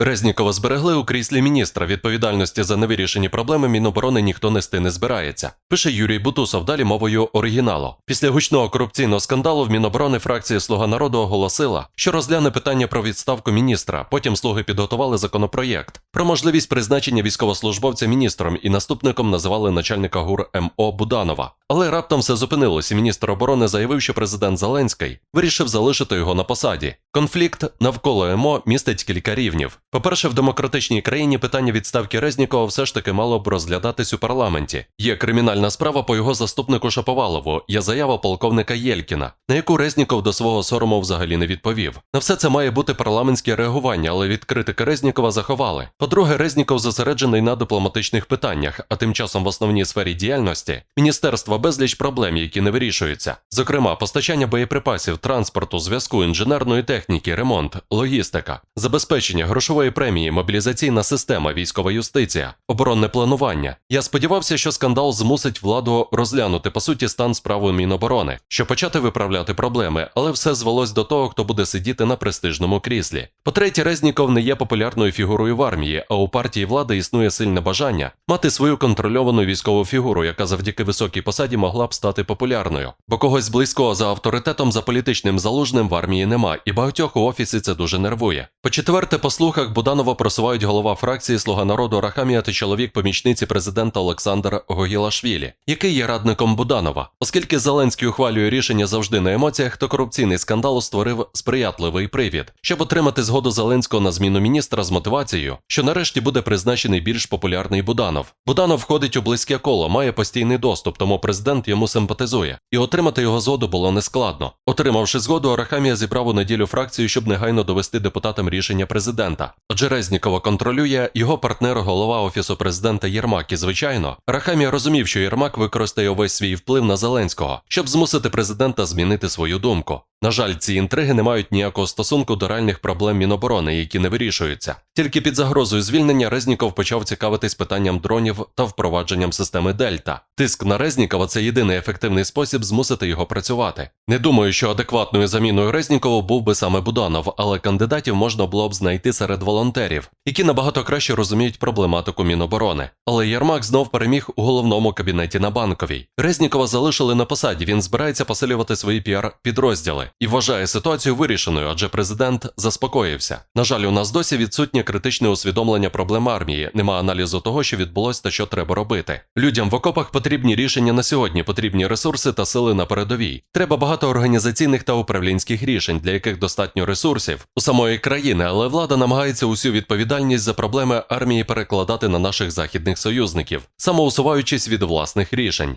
Резнікова зберегли у кріслі міністра. Відповідальності за невирішені проблеми Міноборони ніхто нести не збирається. Пише Юрій Бутусов далі мовою оригіналу. Після гучного корупційного скандалу в Міноборони фракція Слуга народу оголосила, що розгляне питання про відставку міністра. Потім слуги підготували законопроєкт про можливість призначення військовослужбовця міністром і наступником називали начальника ГУР МО Буданова. Але раптом все зупинилось, і міністр оборони заявив, що президент Зеленський вирішив залишити його на посаді. Конфлікт навколо МО містить кілька рівнів. По-перше, в демократичній країні питання відставки Резнікова все ж таки мало б розглядатись у парламенті. Є кримінальна справа по його заступнику Шаповалову, є заява полковника Єлькіна, на яку Резніков до свого сорому взагалі не відповів. На все це має бути парламентське реагування, але від критики Резнікова заховали. По-друге, Резніков зосереджений на дипломатичних питаннях, а тим часом в основній сфері діяльності міністерства безліч проблем, які не вирішуються. Зокрема, постачання боєприпасів, транспорту, зв'язку, інженерної техніки, ремонт, логістика, забезпечення грошової премії, мобілізаційна система, військова юстиція, оборонне планування. Я сподівався, що скандал змусить владу розглянути по суті стан справи Міноборони, щоб почати виправляти проблеми, але все звелось до того, хто буде сидіти на престижному кріслі. По-третє, Резніков не є популярною фігурою в армії, а у партії влади існує сильне бажання мати свою контрольовану військову фігуру, яка завдяки високій посаді могла б стати популярною. Бо когось близького за авторитетом за політичним залужним в армії нема, і багатьох у офісі це дуже нервує. По-четверте, по слухах Буданова просувають голова фракції Слуга народу Рахамія та чоловік помічниці президента Олександр Гогілашвілі, який є радником Буданова. Оскільки Зеленський ухвалює рішення завжди на емоціях, то корупційний скандал створив сприятливий привід, щоб отримати згоду Зеленського на зміну міністра з мотивацією, що нарешті буде призначений більш популярний Буданов. Буданов входить у близьке коло, має постійний доступ, тому президент йому симпатизує, і отримати його згоду було нескладно. Отримавши згоду, Арахамія зібрав у неділю фракцію, щоб негайно довести депутатам рішення президента. Адже Резнікова контролює його партнер, голова офісу президента Єрмак. І звичайно, Рахамія розумів, що Єрмак використає увесь свій вплив на Зеленського, щоб змусити президента змінити свою думку. На жаль, ці інтриги не мають ніякого стосунку до реальних проблем Міноборони, які не вирішуються. Тільки під загрозою звільнення Резніков почав цікавитись питанням дронів та впровадженням системи Дельта. Тиск на Резнікова це єдиний ефективний спосіб змусити його працювати. Не думаю, що адекватною заміною Резнікову був би саме Буданов, але кандидатів можна було б знайти серед волонтерів, які набагато краще розуміють проблематику Міноборони. Але Єрмак знов переміг у головному кабінеті на банковій. Резнікова залишили на посаді. Він збирається посилювати свої піар-підрозділи і вважає ситуацію вирішеною, адже президент заспокоївся. На жаль, у нас досі відсутнє критичне усвідомлення проблем армії, нема аналізу того, що відбулося та що треба робити. Людям в окопах потрібні рішення на сьогодні, потрібні ресурси та сили на передовій. Треба багато організаційних та управлінських рішень, для яких достатньо ресурсів у самої країни, але влада намагається усю відповідальність за проблеми армії перекладати на наших західних союзників, самоусуваючись від власних рішень.